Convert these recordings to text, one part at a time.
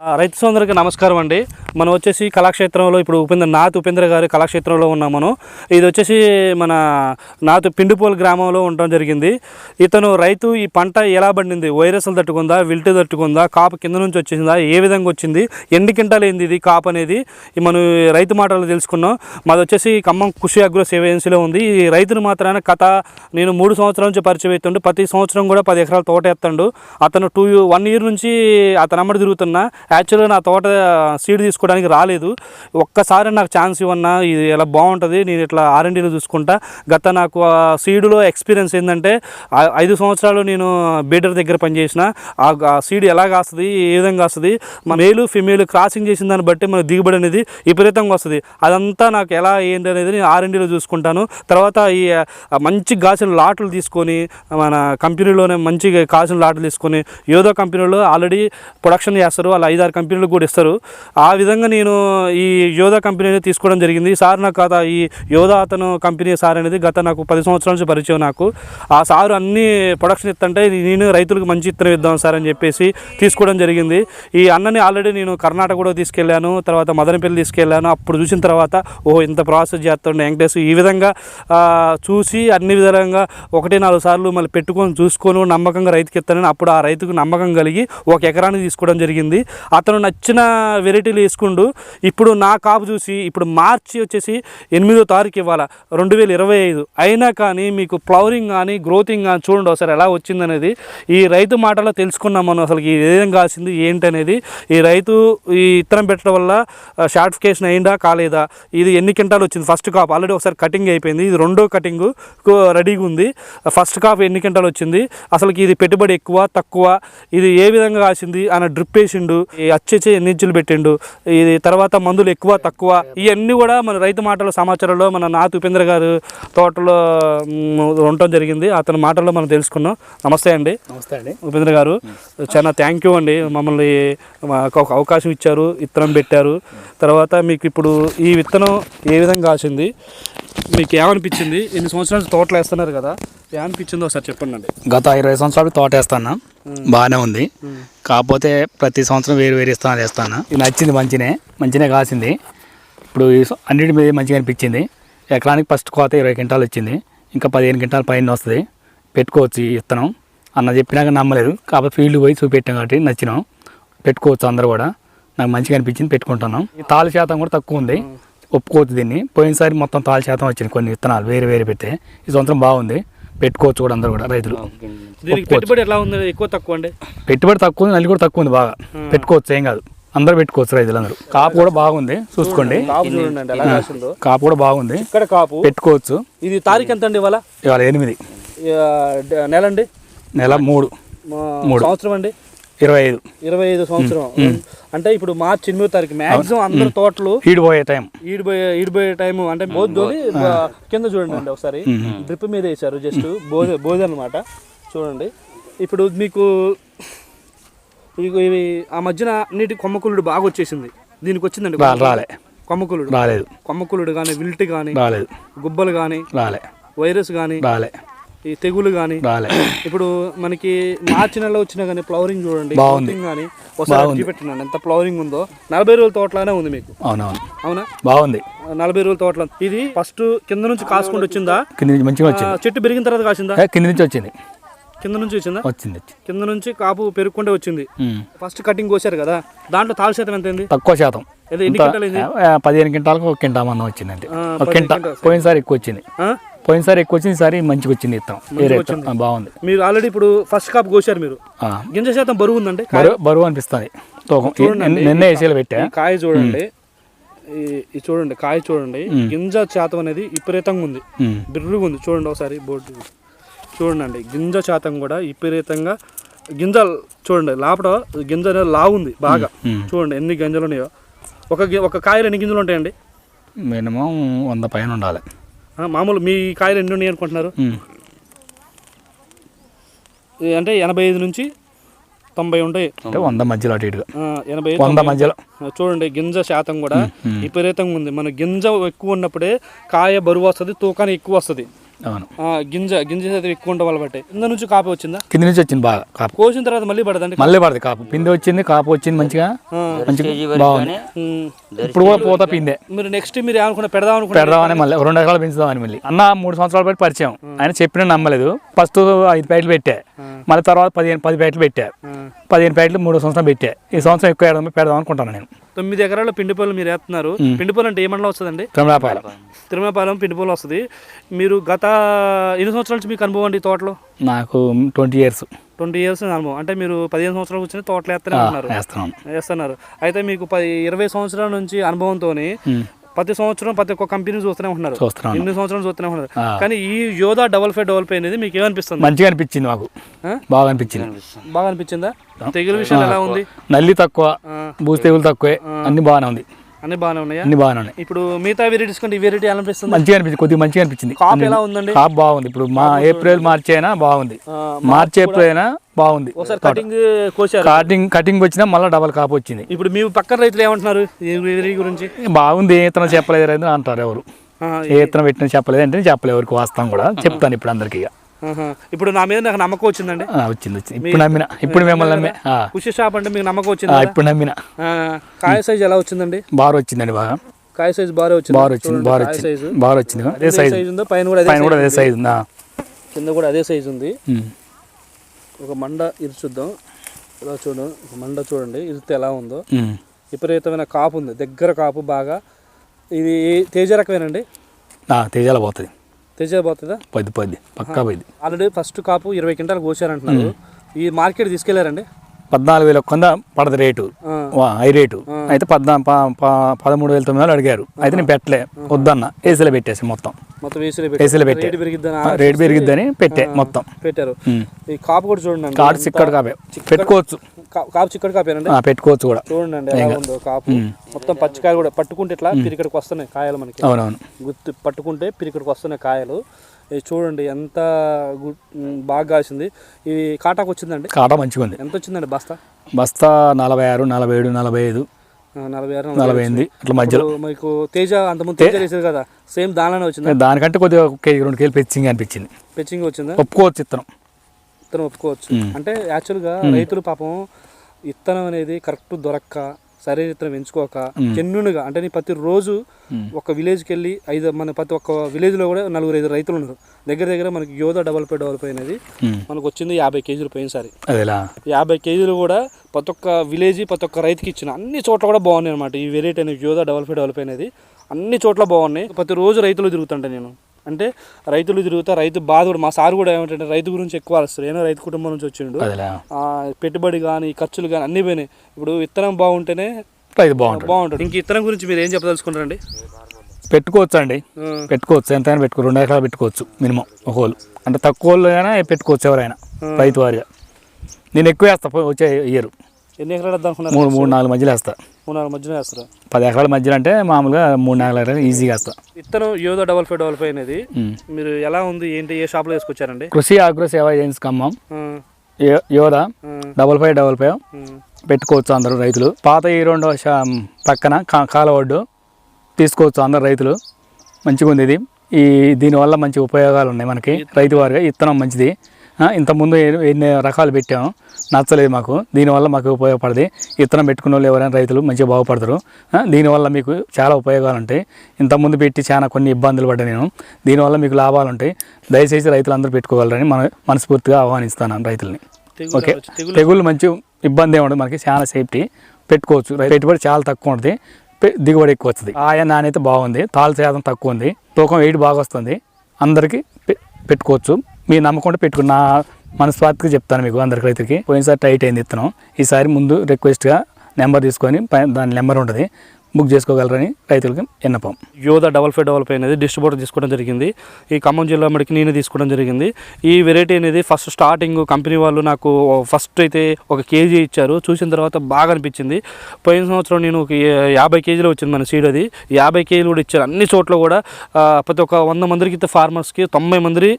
రైతు సోదరులకు నమస్కారం అండి. మనం వచ్చేసి కళాక్షేత్రంలో ఇప్పుడు ఉపేంద్ర నాథ్ ఉపేంద్ర గారి కళాక్షేత్రంలో ఉన్నాం మనం. ఇది వచ్చేసి మన నాథ్ పిండిపోల్ గ్రామంలో ఉండడం జరిగింది. ఇతను రైతు ఈ పంట ఎలా పండింది? వైరస్లు తట్టుకుందా? విల్ట్ తట్టుకుందా? కాపు కింద నుంచి వచ్చిందా ఏ విధంగా వచ్చింది? ఎన్ని కింటాలు ఏంది ఇది కాపు అనేది? మనం రైతు మాటలు తెలుసుకున్నాం. మాది వచ్చేసి ఖమ్మం కృషి అగ్రో సేవ ఏజెన్సీలో ఉంది. ఈ రైతును మాత్రాన కథ నేను మూడు సంవత్సరాల నుంచి పరిచయం అవుతుండు ప్రతి సంవత్సరం కూడా పది ఎకరాల తోట ఎత్తండు అతను టూ వన్ ఇయర్ నుంచి అతను అమ్మడి తిరుగుతున్నా. యాక్చువల్గా నా తోట సీడ్ తీసుకోవడానికి రాలేదు. ఒక్కసారి నాకు ఛాన్స్ ఇవ్వన్నా ఇది ఎలా బాగుంటుంది నేను ఇట్లా ఆర్ఎండీలో చూసుకుంటా. గత నాకు ఆ సీడులో ఎక్స్పీరియన్స్ ఏంటంటే ఐదు సంవత్సరాలు నేను బీడర్ దగ్గర పనిచేసిన. ఆ ఆ సీడ్ ఎలా కాస్తుంది ఏ విధంగా వస్తుంది మేలు ఫిమేల్ క్రాసింగ్ చేసిన దాన్ని బట్టి మన దిగుబడి అనేది విపరీతంగా వస్తుంది. అదంతా నాకు ఎలా ఏంటి అనేది నేను ఆర్ఎండీలో చూసుకుంటాను. తర్వాత ఈ మంచి కాసిన లాట్లు తీసుకొని మన కంపెనీలోనే మంచి కాసిన లాట్లు తీసుకొని ఏదో కంపెనీలో ఆల్రెడీ ప్రొడక్షన్ చేస్తారు అలా ఐదారు కంపెనీలకు కూడా ఇస్తారు. ఆ విధంగా నేను ఈ యోధా కంపెనీని తీసుకోవడం జరిగింది. సార్ నాకు గత ఈ యోధా అతను కంపెనీ సార్ అనేది గత నాకు పది సంవత్సరాల నుంచి పరిచయం నాకు. ఆ సారు అన్ని ప్రొడక్షన్ ఇస్తుంటే నేను రైతులకు మంచి ఇత్తనం ఇద్దాం సార్ అని చెప్పేసి తీసుకోవడం జరిగింది. ఈ అన్నని ఆల్రెడీ నేను కర్ణాటక కూడా తీసుకెళ్ళాను తర్వాత మదనపల్లి తీసుకెళ్ళాను. అప్పుడు చూసిన తర్వాత ఓ ఇంత ప్రాసెస్ చేస్తుండే వెంకటేశ్వర ఈ విధంగా చూసి అన్ని విధంగా ఒకటి నాలుగు సార్లు మళ్ళీ పెట్టుకొని చూసుకొని నమ్మకంగా రైతుకి ఇస్తానని అప్పుడు ఆ రైతుకు నమ్మకం కలిగి ఒక ఎకరానికి తీసుకోవడం జరిగింది. అతను నచ్చిన వెరైటీలు వేసుకుండు. ఇప్పుడు నా కాపు చూసి ఇప్పుడు మార్చి వచ్చేసి ఎనిమిదో తారీఖు ఇవ్వాల రెండు వేల ఇరవై ఐదు. అయినా కానీ మీకు ఫ్లవరింగ్ కానీ గ్రోతింగ్ కానీ చూడండి ఒకసారి ఎలా వచ్చిందనేది. ఈ రైతు మాటలో తెలుసుకున్నాం మనం అసలు ఈ విధంగా కాసింది ఏంటనేది. ఈ రైతు ఈ ఇత్తనం పెట్టడం వల్ల షార్టిఫికేషన్ అయిందా కాలేదా? ఇది ఎన్ని క్వింటాలు వచ్చింది? ఫస్ట్ కాప్ ఆల్రెడీ ఒకసారి కటింగ్ అయిపోయింది. ఇది రెండో కటింగ్ రెడీగా ఉంది. ఫస్ట్ కాప్ ఎన్ని క్వింటాలు వచ్చింది? అసలుకి ఇది పెట్టుబడి ఎక్కువ తక్కువ? ఇది ఏ విధంగా కాసింది అని డ్రిప్ వేసిండు. ఈ అచ్చేచే ఎన్ని ఇంచులు పెట్టిండు. ఇది తర్వాత మందులు ఎక్కువ తక్కువ ఇవన్నీ కూడా మన రైతు మాటల సమాచారంలో మన నాత్ ఉపేంద్ర గారు తోటలో ఉండటం జరిగింది. అతని మాటల్లో మనం తెలుసుకున్నాం. నమస్తే అండి. నమస్తే అండి. ఉపేంద్ర గారు చాలా థ్యాంక్ యూ అండి. మమ్మల్ని ఒక అవకాశం ఇచ్చారు విత్తనం పెట్టారు. తర్వాత మీకు ఇప్పుడు ఈ విత్తనం ఏ విధంగా కాసింది? మీకు ఏమనిపించింది ఎన్ని సంవత్సరాల తోటలు వేస్తున్నారు కదా ఏమనిపించిందో ఒకసారి చెప్పండి అండి గత ఇరవై సంవత్సరాలు తోట వేస్తాను బాగానే ఉంది. కాకపోతే ప్రతి సంవత్సరం వేరు వేరు ఇస్తాను వేస్తాను ఇది నచ్చింది మంచినే మంచినే కాసింది. ఇప్పుడు అన్నిటి మీద మంచిగా అనిపించింది. ఎకరానికి ఫస్ట్ కోత ఇరవై క్వింటాలు వచ్చింది. ఇంకా పదిహేను క్వింటాలు పైన వస్తుంది. పెట్టుకోవచ్చు ఈ విత్తనం. అన్న చెప్పినాక నమ్మలేదు. కాకపోతే ఫీల్డ్ పోయి చూపెట్టాం కాబట్టి నచ్చినాం. పెట్టుకోవచ్చు అందరూ కూడా. నాకు మంచిగా అనిపించింది పెట్టుకుంటున్నాం. తాళి శాతం కూడా తక్కువ ఉంది. ఒప్పుకోవచ్చు దీన్ని. పోయినసారి మొత్తం తాళి శాతం వచ్చింది కొన్ని విత్తనాలు వేరే వేరే పెడితే. ఈ సంవత్సరం బాగుంది. పెట్టుకోవచ్చు కూడా అందరూ కూడా రైతులు. దీనికి పెట్టుబడి ఎలా ఉంది? ఎక్కువ తక్కువ అండి? పెట్టుబడి తక్కువ ఉంది నల్లి కూడా తక్కువ ఉంది బాగా. పెట్టుకోవచ్చు ఏం కాదు. అందరూ పెట్టుకోవచ్చు రైతులందరూ కాపు కూడా బాగుంది చూసుకోండి. కాపు కూడా బాగుంది. ఇక్కడ కాపు. పెట్టుకోవచ్చు. ఇది తారీఖు ఎంత అండి ఇవాళ? ఇవాళ ఎనిమిది. నెల అండి? నెల మూడు. మా మూడు. సంవత్సరం అండి? ఇరవై ఐదు. ఇరవై ఐదు సంవత్సరం. అంటే ఇప్పుడు మార్చి ఎనిమిదో తారీఖు మాక్సిమం అందరు తోటలు ఈడిపోయే టైం. ఈడిపోయే ఈడిపోయే టైం అంటే బోధోలి కింద చూడండి అండి ఒకసారి. డ్రిప్ మీద వేసారు జస్ట్ బోధ బోధ అనమాట చూడండి. ఇప్పుడు మీకు ఇగో ఇవి ఆ మధ్యన అన్నిటి కొమ్మకులుడు బాగా వచ్చేసింది. దీనికి వచ్చిందండి రాలే. కొమ్మకులుడు. రాలేదు. కొమ్మకులుడు కానీ విల్ట్ కానీ రాలేదు. గుబ్బలు కానీ రాలే. వైరస్ కానీ రాలే. ఈ తెగులు కానీ ఇప్పుడు మనకి మార్చి నెలలో వచ్చినా కానీ ఫ్లవరింగ్ చూడండి కానీ ఒకసారి పెట్టినాను. ఎంత ఫ్లవరింగ్ ఉందో. నలభై రోజుల తోటలానే ఉంది మీకు. అవునవును. అవునా? బాగుంది. నలభై రోజుల తోటలో. ఇది ఫస్ట్ కింద నుంచి కాసుకుంటూ వచ్చిందా? కింద నుంచి మంచిగా వచ్చింది. చెట్టు పెరిగిన తర్వాత కాసిందా? కింద నుంచి వచ్చింది. కింద నుంచి వచ్చిందా? వచ్చింది కింద నుంచి కాపు పెరుగుకుంటే వచ్చింది. ఫస్ట్ కటింగ్ కోసారు కదా. దాంట్లో తాళ శాతం ఎంత అయింది? తక్కువ శాతం. పదిహేను క్వింటాలకు ఒక క్వింటా మందం వచ్చింది అంతే ఆ, ఒక పదిహేను క్వింటా. క్వింటాలు పోయినసారి ఎక్కువ వచ్చింది? పోయినసారి ఎక్కువ వచ్చింది ఈసారి మంచిగా వచ్చింది ఇస్తాం. ఆ, బాగుంది. మీరు ఆల్రెడీ ఇప్పుడు ఫస్ట్ కాపు కోసారు మీరు. గింజ శాతం బరువు ఉందండి బరువు బరువు అనిపిస్తుంది. తూకం. నిన్న ఏసీలు పెట్టా. కాయ చూడండి. ఈ- చూడండి కాయ చూడండి. గింజ శాతం అనేది విపరీతంగా ఉంది. బిర్రుగా ఉంది. చూడండి ఒకసారి బోర్డు చూడండి గింజ శాతం కూడా విపరీతంగా గింజ చూడండి లోపల గింజ అనేది లావుంది బాగా. చూడండి ఎన్ని గింజలు ఉన్నాయో. ఒక ఒక కాయలు ఎన్ని గింజలు ఉంటాయండి? మినిమం వంద పైన ఉండాలి. మామూలు మీ కాయలు ఎన్ని ఉన్నాయి అనుకుంటున్నారు? అంటే ఎనభై ఐదు నుంచి తొంభై ఉంటాయి. అంటే వంద మధ్యలో అటు ఇటుగా. ఆ, ఎనభై ఐదు, వంద. మధ్యలో. చూడండి గింజ శాతం కూడా విపరీతంగా ఉంది. మన గింజ ఎక్కువ ఉన్నప్పుడే కాయ బరువు వస్తుంది తూకాన్ని ఎక్కువ వస్తుంది. అవును. ఆ, గింజ గింజ శాతం ఎక్కువ ఉండడం వల్ల బట్టి. కింద నుంచి కాపు వచ్చిందా? కింద నుంచి వచ్చింది బాగా కాపు. కోసిన తర్వాత మళ్ళీ పడదండి మళ్ళీ పడుతుంది కాపు. పిండి వచ్చింది కాపు వచ్చింది మంచిగా. మంచిగా బాగుంది. ఇప్పుడు కూడా పూత పిందే. మీరు నెక్స్ట్ మీరు ఏమనుకున్నా పెడదాం అనుకున్నా పెడదామని మళ్ళీ రెండు ఎకరాలు పెంచుదామని మళ్ళీ. అన్న మూడు సంవత్సరాలు బట్టి పరిచయం. ఆయన చెప్పిన నమ్మలేదు. ఫస్ట్ ఐదు ప్యాకెట్లు పెట్టా. మళ్ళీ తర్వాత పదిహేను పది ప్యాకెట్లు పెట్టా. పదిహేను ప్యాకెట్లు మూడు సంవత్సరం పెట్టా. ఈ సంవత్సరం ఎక్కువ పెడదాం అనుకుంటాను నేను. తొమ్మిది ఎకరాల పిండి పొలం మీరు వేస్తున్నారు. పిండి పొలం అంటే ఏ మండలం వస్తుందండి? తిరుమలాపాలెం. తిరుమలపాలెం పిండి పొలం వస్తుంది. మీరు గత ఎన్ని సంవత్సరాల నుంచి మీకు అనుభవం అండి తోటలో? నాకు ట్వంటీ ఇయర్స్. ట్వంటీ ఇయర్స్ అనుభవం. అంటే మీరు పదిహేను సంవత్సరాలు వచ్చిన తోటలు వేస్తూనే ఉన్నారు వేస్తున్నాను వేస్తున్నారు. అయితే మీకు పది ఇరవై సంవత్సరాల నుంచి అనుభవంతో ప్రతి సంవత్సరం ప్రతి ఒక్క కంపెనీ చూస్తూనే ఉంటున్నారు. ఎన్ని సంవత్సరాలు చూస్తూనే ఉన్నారు ఆ. కానీ ఈ యోధా డబల్ ఫైవ్ డబల్ ఫైవ్ అనేది మీకు ఏమనిపిస్తుంది? మంచిగా అనిపించింది మాకు? బాగా అనిపించింది. బాగా అనిపించిందా? తెగులు విషయాలు ఎలా ఉంది? నల్లి తక్కువ బూజు తెగులు తక్కువే అన్ని బాగానే ఉంది. అన్ని బాగానే ఉన్నాయా? అన్ని బాగానే ఉన్నాయి. ఇప్పుడు మిగతా వెరైటీస్ కంటే ఈ వెరైటీ అనిపిస్తుంది? మంచిగా అనిపించింది కొద్దిగా మంచిగా అనిపించింది. కాప్ ఎలా ఉందండి? కాపు బాగుంది. ఇప్పుడు మా ఏప్రిల్ మార్చి అయినా బాగుంది. మార్చి ఏప్రిల్ అయినా బాగుంది. ఒకసారి కటింగ్ కోసారు. కటింగ్ కటింగ్ వచ్చినా మళ్ళీ డబల్ కాపు వచ్చింది. ఇప్పుడు మీ పక్కన రైతులు ఏమంటున్నారు? గురించి? బాగుంది ఏ ఇతనం చెప్పలేదు రైతు అంటారు ఎవరు. ఆ, ఏ ఇతనం పెట్టినా చెప్పలేదు అంటే చెప్పలేదు ఎవరికి వాస్తాం కూడా. చెప్తాను ఇప్పుడు అందరికి ఇక. ఇప్పుడు నా మీద నాకు నమ్మకం వచ్చిందండి. వచ్చింది వచ్చింది. ఇప్పుడు నమ్మిన. ఇప్పుడు మిమ్మల్ని నమ్మే కృషి షాప్ అంటే మీకు నమ్మకం వచ్చింది? ఇప్పుడు నమ్మిన. కాయ సైజ్ ఎలా వచ్చిందండి? బాగా వచ్చిందండి బాగా. కాయ సైజ్ బాగా వచ్చింది? బాగా వచ్చింది బాగా వచ్చింది. బాగా వచ్చింది. అదే సైజు ఉందో? పైన కూడా అదే పైన కూడా అదే సైజు ఉందా. కింద కూడా అదే సైజ్ ఉంది. ఒక మండ ఇరుచుద్దాం. ఇలా చూడండి ఒక మండ చూడండి ఇరితే ఎలా ఉందో. విపరీతమైన కాపు ఉంది. దగ్గర కాపు బాగా. ఇది తేజ రకమేనండి? తేజాల పోతుంది. తేజ పోతుందా? పది పది. పక్కా పది. ఆల్రెడీ ఫస్ట్ కాపు ఇరవై క్వింటాలు కోసారంటున్నారు. ఈ మార్కెట్ తీసుకెళ్ళారండి? పద్నాలుగు వేల కొంద పడదు రేటు. High rate. అయితే పద్నా పదమూడు వేల తొమ్మిది వందలు అడిగారు. అయితే నేను పెట్టలే. వద్దన్న. ఏసీలో పెట్టేసి మొత్తం. మొత్తం ఏసీలో పెట్టే రేటు పెరిగిద్దని పెట్టే మొత్తం. పెట్టారు. ఈ కాపు కూడా చూడండి. కాడు చిక్కడు కాపే. పెట్టుకోవచ్చు. కాపు చిక్కడి కాపేనండి పెట్టుకోవచ్చు కూడా. చూడండి అండి ఎలా ఉందో కాపు. మొత్తం పచ్చికాయలు కూడా పట్టుకుంటే ఇట్లా పిరికడికి వస్తున్నాయి కాయలు మనకి. అవునవును. గుర్తు పట్టుకుంటే పిరికడికి వస్తున్నాయి కాయలు. ఇది చూడండి ఎంత బాగా కాసింది. ఇది కాటాకు వచ్చిందండి? కాటా మంచిగా ఉంది ఎంత వచ్చిందండి బస్తా? బస్తా నలభై ఆరు నలభై ఏడు నలభై ఐదు. నలభై ఆరు నలభై ఎనిమిది అట్లా మధ్యలో. మీకు తేజ అంతకుముందు తేజ వేసేది కదా సేమ్ దానిలోనే వచ్చిందా? దానికంటే కొద్దిగా ఒక కేజీ రెండు కేజీలు పెచ్చింగ్ అనిపించింది. పెచ్చింగ్ వచ్చిందా? ఒప్పుకోవచ్చు ఇత్తనం విత్తనం ఒప్పుకోవచ్చు. అంటే యాక్చువల్గా రైతులు పాపం విత్తనం అనేది కరెక్ట్ దొరక్క విత్తనం ఎంచుకోక జెన్యున్గా అంటే నీ ప్రతి రోజు ఒక విలేజ్కి వెళ్ళి ఐదు మన ప్రతి ఒక్క విలేజ్లో కూడా నలుగురు ఐదు రైతులు ఉన్నారు. దగ్గర దగ్గర మనకి యోధ డబల్ పై డబల్ పై అనేది. మనకు వచ్చింది యాభై కేజీలు పోయినసారి. అదేలా? యాభై కేజీలు కూడా ప్రతి ఒక్క విలేజ్ ప్రతి ఒక్క రైతుకి ఇచ్చిన అన్ని చోట్ల కూడా బాగున్నాయి అనమాట ఈ వెరైటీ అనేది యోధ డబల్ ఫైవ్ అనేది అన్ని చోట్ల బాగున్నాయి. ప్రతిరోజు రైతులు తిరుగుతుంటా నేను. అంటే రైతులు తిరుగుతా రైతు బాధ కూడా మా సార్ కూడా ఏమంటే రైతు గురించి ఎక్కువ ఆలోచిస్తారు ఏదో రైతు కుటుంబం నుంచి వచ్చిండు. పెట్టుబడి కానీ ఖర్చులు కానీ అన్నీ పోయినాయి. ఇప్పుడు విత్తనం బాగుంటేనే ఇది బాగుంటుంది బాగుంటుంది ఇంక విత్తనం గురించి మీరు ఏం చెప్పదలుచుకుంటారండి? పెట్టుకోవచ్చు అండి పెట్టుకోవచ్చు. ఎంతైనా పెట్టుకో రెండు ఎకరాలు పెట్టుకోవచ్చు మినిమం ఒక హోల్. అంటే తక్కువ వాళ్ళు అయినా పెట్టుకోవచ్చు ఎవరైనా రైతు వారిగా. నేను ఎక్కువ వేస్తా వచ్చే ఇయర్. ఎన్ని ఎకరాలు అనుకున్నారు? మూడు మూడు నాలుగు మధ్యలో వేస్తా. మూడు నాలుగు మధ్యన వేస్తారు? పది ఎకరాల మధ్యలో అంటే మామూలుగా మూడు నాలుగు ఎకరాలు ఈజీగా వేస్తా. విత్తనం యోధ డబల్ ఫైవ్ డబల్ ఫైవ్ అనేది. మీరు ఎలా ఉంది? ఏంటి? ఏ షాప్లో వేసుకొచ్చారండి కృషి ఆగ్రో సేవా ఏజెన్సీ ఖమ్మం. యోధ డబల్ ఫైవ్ డబల్ ఫైవ్. పెట్టుకోవచ్చు అందరూ రైతులు. పాత ఈ రెండో పక్కన కాలవడ్డు తీసుకోవచ్చు అందరు రైతులు. మంచిగా ఉంది ఇది. ఈ దీనివల్ల మంచి ఉపయోగాలు ఉన్నాయి మనకి. రైతు వారిగా ఇత్తనం మంచిది. ఇంతకుముందు ఎన్ని రకాలు పెట్టాము. నచ్చలేదు మాకు. దీనివల్ల మాకు ఉపయోగపడది. ఇత్తనం పెట్టుకున్న వాళ్ళు ఎవరైనా రైతులు మంచిగా బాగుపడతారు. దీనివల్ల మీకు చాలా ఉపయోగాలు ఉంటాయి. ఇంతకుముందు పెట్టి చాలా కొన్ని ఇబ్బందులు పడ్డా నేను. దీనివల్ల మీకు లాభాలు ఉంటాయి. దయచేసి రైతులు అందరూ పెట్టుకోగలరని మన మనస్ఫూర్తిగా ఆహ్వానిస్తాను రైతుల్ని. ఓకే? తెగుళ్ళు మంచి ఇబ్బంది ఏమి మనకి చాలా సేఫ్టీ. పెట్టుకోవచ్చు. పెట్టుబడి చాలా తక్కువ ఉంటుంది. దిగుబడి ఎక్కువ వస్తుంది. ఆయ నాణ్యత బాగుంది. తాలు శాతం తక్కువ ఉంది. తూకం వెయిట్ బాగా వస్తుంది. అందరికీ పె- పెట్టుకోవచ్చు. మీ నమ్మకుండా పెట్టుకున్న మనస్వార్థకి చెప్తాను మీకు అందరికి రైతుకి పోయినసారి టైట్ అయింది ఇత్తనం. ఈసారి ముందు రిక్వెస్ట్గా నెంబర్ తీసుకొని దాని నెంబర్ ఉంటుంది. బుక్ చేసుకోగలరని రైతులకి విన్నపం. Yodha double five double five అనేది డిస్ట్రిబ్యూటర్ తీసుకోవడం జరిగింది. ఈ ఖమ్మం జిల్లా మడికి నేను తీసుకోవడం జరిగింది. ఈ వెరైటీ అనేది ఫస్ట్ స్టార్టింగ్ కంపెనీ వాళ్ళు నాకు ఫస్ట్ అయితే ఒక కేజీ ఇచ్చారు. చూసిన తర్వాత బాగా అనిపించింది. పోయిన సంవత్సరం నేను ఒక యాభై కేజీలు వచ్చింది మన సీడ్ అది. యాభై కేజీలు కూడా ఇచ్చారు. అన్ని చోట్ల కూడా ప్రతి ఒక్క వంద మందికి ఫార్మర్స్కి తొంభై మంది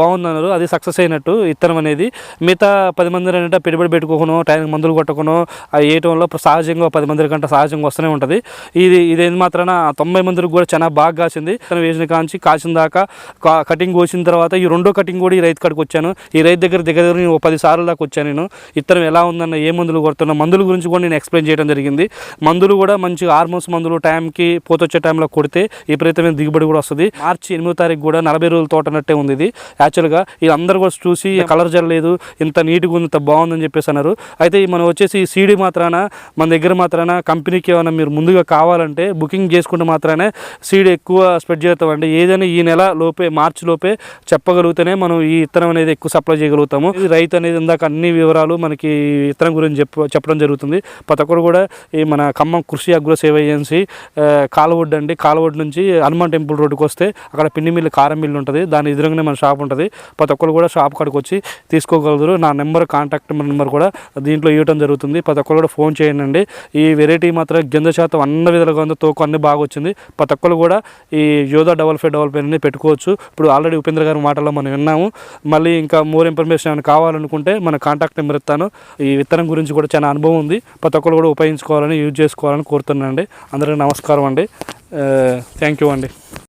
బాగుందన్నారు. అది సక్సెస్ అయినట్టు ఇత్తనం అనేది. మిగతా పది మంది అంటే పెట్టుబడి పెట్టుకోకనో టైంకి మందులు కొట్టకనో ఆ వేయటంలో సహజంగా పది మంది కంటే సహజంగా వస్తూనే ఉంటారు. ఉంటుంది. ఇది ఇదేం మాత్రాన తొంభై మందికి కూడా చాలా బాగా కాసింది. వేసిన కాంచి కాసిన దాకా కటింగ్ కోసిన తర్వాత ఈ రెండో కటింగ్ కూడా ఈ రైతు కాడికి వచ్చాను. ఈ రైతు దగ్గర దగ్గర దగ్గర నేను పది సార్లు దాకా వచ్చాను నేను. ఇత్తనం ఎలా ఉందన్న ఏ మందులు కొడుతున్నా మందుల గురించి కూడా నేను ఎక్స్ప్లెయిన్ చేయడం జరిగింది. మందులు కూడా మంచి హార్మోన్స్ మందులు టైంకి పోతొచ్చే టైంలో కొడితే విపరీతమైన దిగుబడి కూడా వస్తుంది. మార్చి ఎనిమిదో తారీఖు కూడా నలభై రోజుల తోట అన్నట్టే ఉంది ఇది. యాక్చువల్గా ఇది అందరూ కూడా చూసి కలర్ జరలేదు ఇంత నీట్గా ఉంది ఇంత బాగుందని చెప్పేసి అన్నారు. అయితే మనం వచ్చేసి ఈ సీడీ మాత్రాన మన దగ్గర మాత్రాన కంపెనీకి ఏమైనా మీరు ముందుగా కావాలంటే బుకింగ్ చేసుకుంటే మాత్రమే సీడ్ ఎక్కువ స్ప్రెడ్ చేస్తామండి. ఏదైనా ఈ నెల లోపే మార్చి లోపే చెప్పగలిగితేనే మనం ఈ ఇత్తనం అనేది ఎక్కువ సప్లై చేయగలుగుతాము. రైతు అనేది ఇందాక అన్ని వివరాలు మనకి ఇత్తనం గురించి చెప్ప చెప్పడం జరుగుతుంది. ప్రతి ఒక్కరు కూడా ఈ మన ఖమ్మం కృషి అగ్ర సేవ ఏజెన్సీ కాలవొడ్డు అండి. కాలవొడ్డు నుంచి హనుమాన్ టెంపుల్ రోడ్డుకి వస్తే అక్కడ పిండి మిల్లు కారం మిల్లు ఉంటుంది. దాని ఎదురుగానే మన షాప్ ఉంటుంది. ప్రతి ఒక్కరు కూడా షాప్ కాడికి వచ్చి తీసుకోగలరు. నా నెంబర్ కాంటాక్ట్ నెంబర్ కూడా దీంట్లో ఇవ్వడం జరుగుతుంది. ప్రతి ఒక్కరు కూడా ఫోన్ చేయండి. ఈ వెరైటీ మాత్రం గింజ శాతం అన్ని విధాలుగా ఉంది. తోకు అన్ని బాగా వచ్చింది. ప్రతి ఒక్కరు కూడా ఈ యోధా డబల్ ఫైవ్ డబల్ ఫైవ్ పెట్టుకోవచ్చు. ఇప్పుడు ఆల్రెడీ ఉపేంద్ర గారి మాటల్లో మనం విన్నాము. మళ్ళీ ఇంకా మోర్ ఇన్ఫర్మేషన్ ఏమైనా కావాలనుకుంటే మన కాంటాక్ట్ నెంబర్ ఇస్తాను. ఈ విత్తనం గురించి కూడా చాలా అనుభవం ఉంది. ప్రతి ఒక్కరు కూడా ఉపయోగించుకోవాలని యూజ్ చేసుకోవాలని కోరుతున్నాను అండి అందరికీ నమస్కారం అండి. థ్యాంక్ యూ అండి.